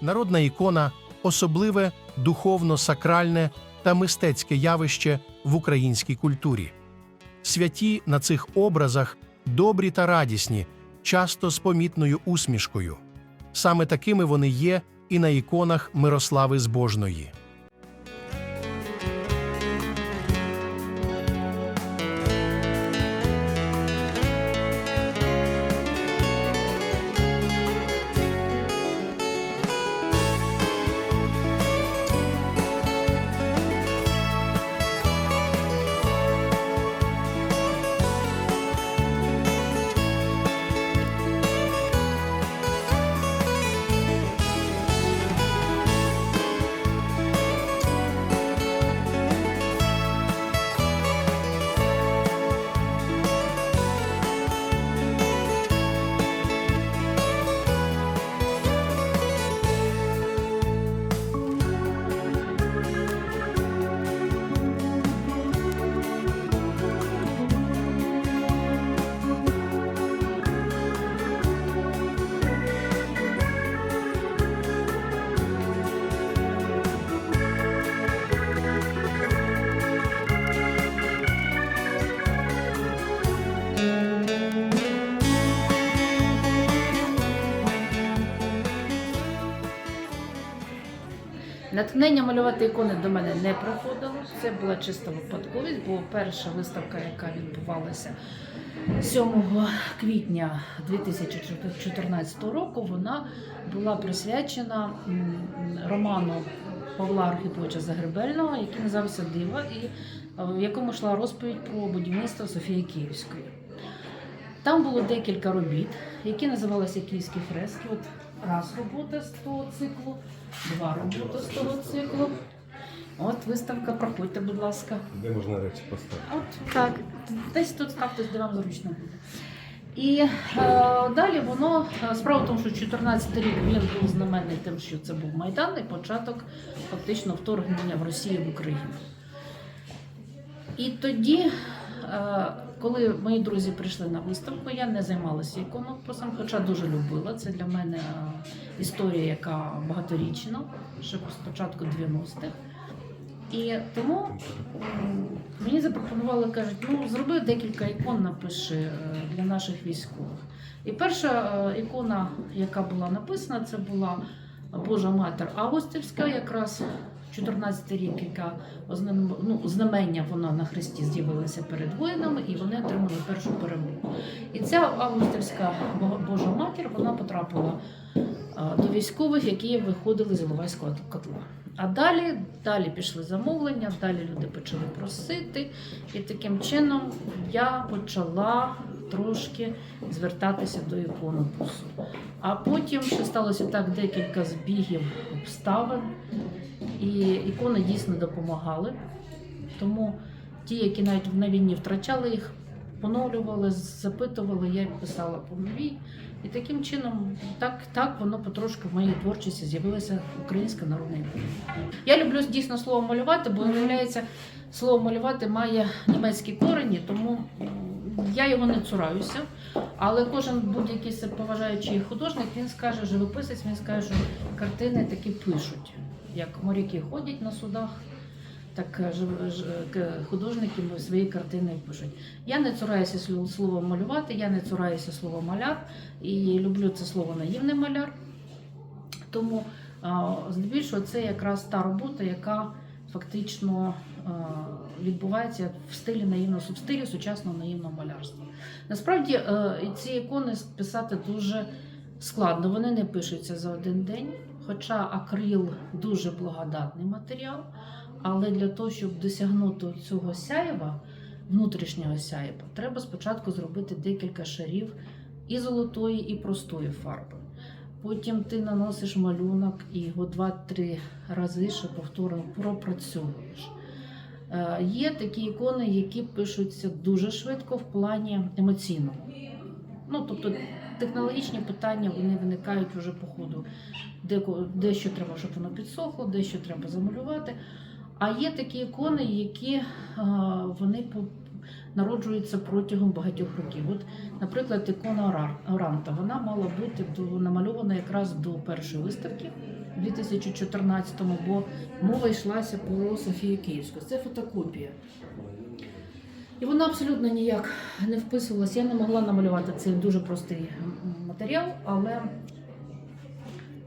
Народна ікона особливе духовно-сакральне та мистецьке явище в українській культурі. Святі на цих образах добрі та радісні, часто з помітною усмішкою. Саме такими вони є і на іконах Мирослави Збожної. Натхнення малювати ікони до мене не проходило. Це була чиста випадковість, бо перша виставка, яка відбувалася 7 квітня 2014 року, вона була присвячена роману Павла Архиповича Загребельного, який називався Дива, і е, в якому йшла розповідь про будівництво Софії Київської. Там було декілька робіт, які називалися Київські фрески. От раз робота з того циклу, два роботи з того циклу. От виставка, проходьте, будь ласка. Де можна речі поставити? От так, десь тут ставте, де вам зручно буде. І е, далі воно е, справа в тому, що 14 рік він був знаменний тим, що це був Майдан і початок фактично вторгнення в Росію в Україну. І тоді, е, коли мої друзі прийшли на виставку, я не займалася іконописом, хоча дуже любила. Це для мене е, історія, яка багаторічна, ще з початку 90-х. І тому мені запропонували, кажуть, ну зроби декілька ікон, напиши е, для наших військових. І перша е, ікона, яка була написана, це була Божа Матер Августівська, якраз 14 рік, яка ну, знамення вона на хресті з'явилася перед воїнами, і вони отримали першу перемогу. І ця Августівська Божа Матір вона потрапила е, до військових, які виходили з Іловайського котла. А далі, далі пішли замовлення, далі люди почали просити, і таким чином я почала трошки звертатися до іконопису. А потім ще сталося так декілька збігів обставин, і ікони дійсно допомагали. Тому ті, які навіть на війні втрачали їх, поновлювали, запитували, я писала по новій. І таким чином, так, так воно потрошки в моїй творчості з'явилася українська народна ікона. Я люблю дійсно слово малювати, бо виявляється, слово малювати має німецькі корені, тому я його не цураюся. Але кожен будь-який поважаючий художник, він скаже, живописець, він скаже, що картини такі пишуть. Як моряки ходять на судах, так е, ж- к- художники свої картини пишуть. Я не цураюся слова малювати, я не цураюся слова маляр і люблю це слово наївний маляр. Тому здебільшого це якраз та робота, яка фактично відбувається в стилі наївного стилі сучасного наївного малярства. Насправді е, ці ікони писати дуже складно. Вони не пишуться за один день, хоча акрил дуже благодатний матеріал. Але для того, щоб досягнути цього сяєва, внутрішнього сяєва, треба спочатку зробити декілька шарів і золотої, і простої фарби. Потім ти наносиш малюнок і його два-три рази ще повторно пропрацьовуєш. Е, Є такі ікони, які пишуться дуже швидко в плані емоційному. Ну, тобто технологічні питання вони виникають вже по ходу. Деко- Дещо треба, щоб воно підсохло, дещо треба замалювати. А є такі ікони, які е, вони народжуються протягом багатьох років. От, наприклад, ікона Ора- Оранта, вона мала бути намальована якраз до першої виставки 2014-му, бо мова йшлася про Софію Київську. Це фотокопія. І вона абсолютно ніяк не вписувалася. Я не могла намалювати цей дуже простий матеріал, але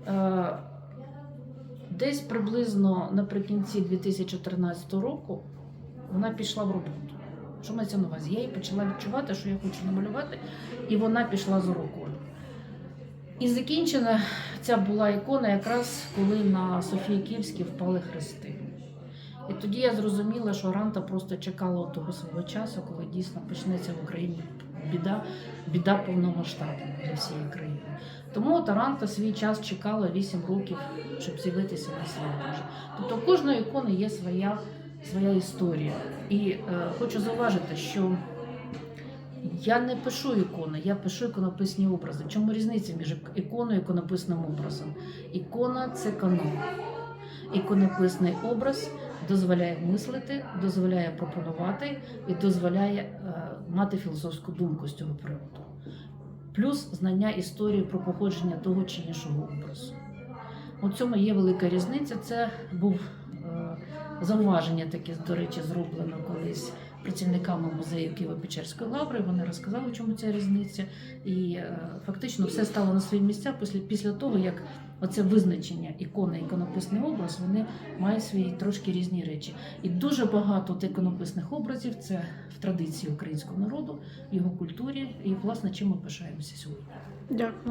е, десь приблизно наприкінці 2014 року вона пішла в роботу. Що мається на увазі? Я її почала відчувати, що я хочу намалювати, і вона пішла за рукою. І закінчена ця була ікона якраз коли на Софії Київській впали хрести. І тоді я зрозуміла, що Ранта просто чекала того свого часу, коли дійсно почнеться в Україні біда, біда повномасштабна для всієї країни. Тому от Аранта свій час чекала 8 років, щоб з'явитися на світ. Тобто кожної ікони є своя, своя історія. І е, хочу зауважити, що я не пишу ікони, я пишу іконописні образи. Чому різниця між іконою і іконописним образом? Ікона це канон. Іконописний образ дозволяє мислити, дозволяє пропонувати і дозволяє е, мати філософську думку з цього приводу. Плюс знання історії про походження того чи іншого образу. У цьому є велика різниця. Це був зауваження таке, до речі, зроблено колись працівниками музею Києво-Печерської лаври. Вони розказали, чому ця різниця. І е, фактично все стало на свої місця після, після того, як оце визначення ікони, іконописний образ, вони мають свої трошки різні речі. І дуже багато от іконописних образів це в традиції українського народу, його культурі, і власне чим ми пишаємося сьогодні. Дякую.